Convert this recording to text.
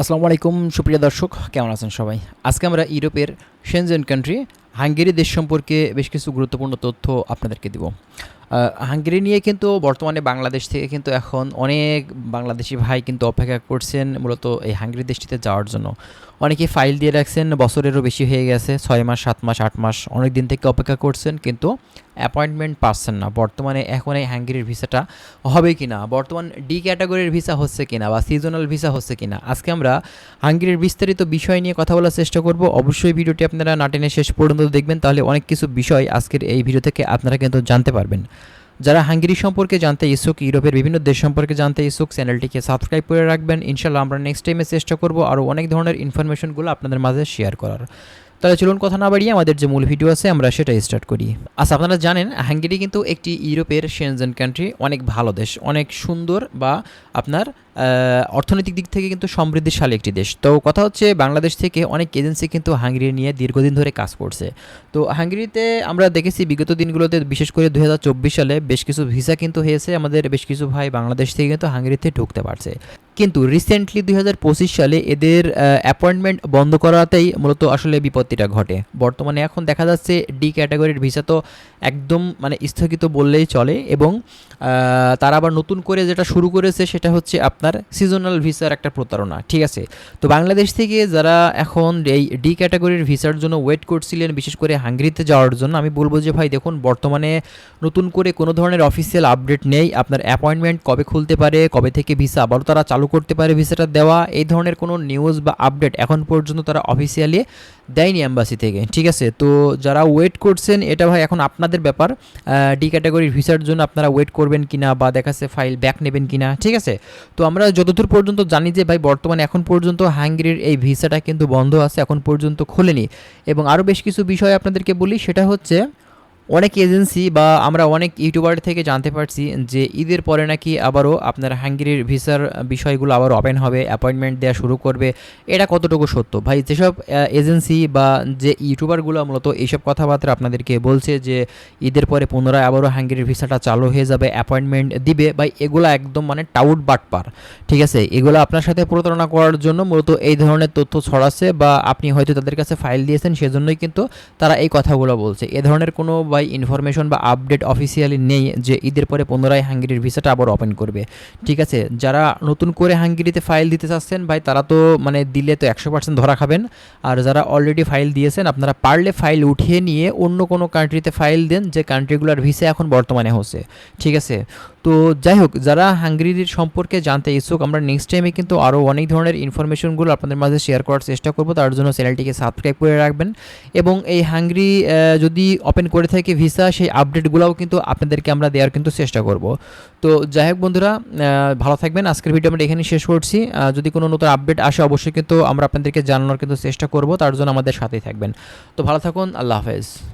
আসসালামু আলাইকুম, সুপ্রিয় দর্শক, কেমন আছেন সবাই? আজকে আমরা ইউরোপের সেনজেন কান্ট্রি হাঙ্গেরি দেশ সম্পর্কে বেশ কিছু গুরুত্বপূর্ণ তথ্য আপনাদেরকে দিব। হাঙ্গেরি নিয়ে কিন্তু বর্তমানে বাংলাদেশ থেকে কিন্তু এখন অনেক বাংলাদেশি ভাই কিন্তু অপেক্ষা করছেন মূলত এই হাঙ্গেরি দেশটিতে যাওয়ার জন্য। অনেকে ফাইল দিয়ে রাখছেন, বছরেরও বেশি হয়ে গেছে, ছয় মাস, সাত মাস, আট মাস অনেক দিন থেকে অপেক্ষা করছেন কিন্তু অ্যাপয়েন্টমেন্ট পাচ্ছেন না। বর্তমানে এখন এই হাঙ্গেরির ভিসাটা হবে কি না বর্তমান ডি ক্যাটাগরির ভিসা হচ্ছে কিনা বা সিজনাল ভিসা হচ্ছে কিনা, আজকে আমরা হাঙ্গেরির বিস্তারিত বিষয় নিয়ে কথা বলার চেষ্টা করব। অবশ্যই ভিডিওটি আপনারা নাটেনে শেষ পর্যন্ত দেখবেন, তাহলে অনেক কিছু বিষয় আজকের এই ভিডিও থেকে আপনারা কিন্তু জানতে পারবেন। যারা হাঙ্গেরি সম্পর্কে জানতে ইচ্ছুক, ইউরোপের বিভিন্ন দেশ সম্পর্কে জানতে ইচ্ছুক, চ্যানেলটিকে সাবস্ক্রাইব করে রাখবেন। ইনশাল্লাহ আমরা নেক্সট টাইমে চেষ্টা করব আরও অনেক ধরনের ইনফরমেশনগুলো আপনাদের মাঝে শেয়ার করার। তাহলে চলুন কথা না বাড়িয়ে আমাদের যে মূল ভিডিও আছে, আমরা সেটা স্টার্ট করি। আচ্ছা আপনারা জানেন, হাঙ্গেরি কিন্তু একটি ইউরোপের সেনজেন কান্ট্রি অনেক ভালো দেশ, অনেক সুন্দর বা আপনার অর্থনৈতিক দিক থেকে কিন্তু সমৃদ্ধিশালী একটি দেশ। তো কথা হচ্ছে, বাংলাদেশ থেকে অনেক এজেন্সি কিন্তু হাঙ্গেরি নিয়ে দীর্ঘদিন ধরে কাজ করছে। তো হাঙ্গেরিতে আমরা দেখেছি, বিগত দিনগুলোতে বিশেষ করে দু হাজার চব্বিশ সালে বেশ কিছু ভিসা কিন্তু হয়েছে, আমাদের বেশ কিছু ভাই বাংলাদেশ থেকে কিন্তু হাঙ্গেরিতে ঢুকতে পারছে। কিন্তু রিসেন্টলি দুই হাজার পঁচিশ সালে এদের অ্যাপয়েন্টমেন্ট বন্ধ করাতেই মূলত আসলে বিপত্তিটা ঘটে। বর্তমানে এখন দেখা যাচ্ছে ডি ক্যাটাগরির ভিসা তো একদম মানে স্থগিত বললেই চলে এবং তারা আবার নতুন করে যেটা শুরু করেছে সেটা হচ্ছে আপনার সিজনাল ভিসার একটা প্রতারণা, ঠিক আছে? তো বাংলাদেশ থেকে যারা এখন এই ডি ক্যাটাগরির ভিসার জন্য ওয়েট করছিলেন, বিশেষ করে হাঙ্গেরিতে যাওয়ার জন্য, আমি বলব যে ভাই দেখুন, বর্তমানে নতুন করে কোনো ধরনের অফিসিয়াল আপডেট নেই। আপনার অ্যাপয়েন্টমেন্ট কবে খুলতে পারে, কবে থেকে ভিসা আবারও তারা চালু করতে পারে ভিসাটা দেওয়া, এই ধরনের কোনো নিউজ বা আপডেট এখন পর্যন্ত তারা অফিসিয়ালি দেয়নি অ্যাম্বাসি থেকে, ঠিক আছে? তো যারা ওয়েট করছেন, এটা ভাই এখন আপনাদের ব্যাপার। ডি ক্যাটাগরির ভিসার জন্য আপনারা ওয়েট করবেন কিনা বা দেখাচ্ছে ফাইল ব্যাক নেবেন কিনা, ঠিক আছে? তো আমরা যতদূর পর্যন্ত জানি যে ভাই বর্তমানে এখন পর্যন্ত হাঙ্গেরির এই ভিসাটা কিন্তু বন্ধ আছে, এখন পর্যন্ত খোলেনি। এবং আরও বেশ কিছু বিষয় আপনাদেরকে বলি, সেটা হচ্ছে অনেক এজেন্সি বা আমরা অনেক ইউটিউবার থেকে জানতে পারছি যে ঈদের পরে নাকি আবারও আপনার হাঙ্গেরির ভিসার বিষয়গুলো আবার ওপেন হবে অ্যাপয়েন্টমেন্ট দেওয়া শুরু করবে। এটা কতটুকু সত্য? ভাই, যেসব এজেন্সি বা যে ইউটিউবারগুলো মূলত এইসব কথাবার্তা আপনাদেরকে বলছে যে ঈদের পরে পুনরায় আবারও হাঙ্গেরির ভিসাটা চালু হয়ে যাবে অ্যাপয়েন্টমেন্ট দিবে, ভাই, এগুলো একদম মানে টাউট বাটপার। ঠিক আছে? এগুলো আপনার সাথে প্রতারণা করার জন্য মূলত এই ধরনের তথ্য ছড়াচ্ছে বা আপনি হয়তো তাদের কাছে ফাইল দিয়েছেন, সেজন্যই কিন্তু তারা এই কথাগুলো বলছে। এ ধরনের কোনো বাই ইনফরমেশন বা আপডেট অফিসিয়ালি নেই যে ঈদের পরে পুনরায় হাঙ্গেরির ভিসাটা আবার ওপেন করবে। ঠিক আছে? যারা নতুন করে হাঙ্গেরিতে ফাইল দিতে চাচ্ছেন, ভাই, তারা তো মানে দিলে তো একশো পার্সেন্ট ধরা খাবেন। আর যারা অলরেডি ফাইল দিয়েছেন, আপনারা পারলে ফাইল উঠিয়ে নিয়ে অন্য কোনো কান্ট্রিতে ফাইল দেন, যে কান্ট্রিগুলোর ভিসা এখন বর্তমানে হচ্ছে। ঠিক আছে? তো যাই হোক, যারা হাঙ্গেরির সম্পর্কে জানতে ইচ্ছুক, আমরা নেক্সট টাইমে কিন্তু আরও অনেক ধরনের ইনফরমেশনগুলো আপনাদের মাঝে শেয়ার করার চেষ্টা করব। তার জন্য চ্যানেলটিকে সাবস্ক্রাইব করে রাখবেন। এবং এই হাঙ্গেরি যদি ওপেন করে থাকে ভিসা সেই আপডেটগুলোও কিন্তু আপনাদেরকে আমরা দেওয়ার কিন্তু চেষ্টা করব। তো যাই হোক বন্ধুরা ভালো থাকবেন। আজকের ভিডিও আমরা এখানে শেষ করছি। যদি কোনো নতুন আপডেট আসে, অবশ্যই কিন্তু আমরা আপনাদেরকে জানানোর কিন্তু চেষ্টা করব। তার জন্য আমাদের সাথেই থাকবেন। তো ভালো থাকুন, আল্লাহ হাফেজ।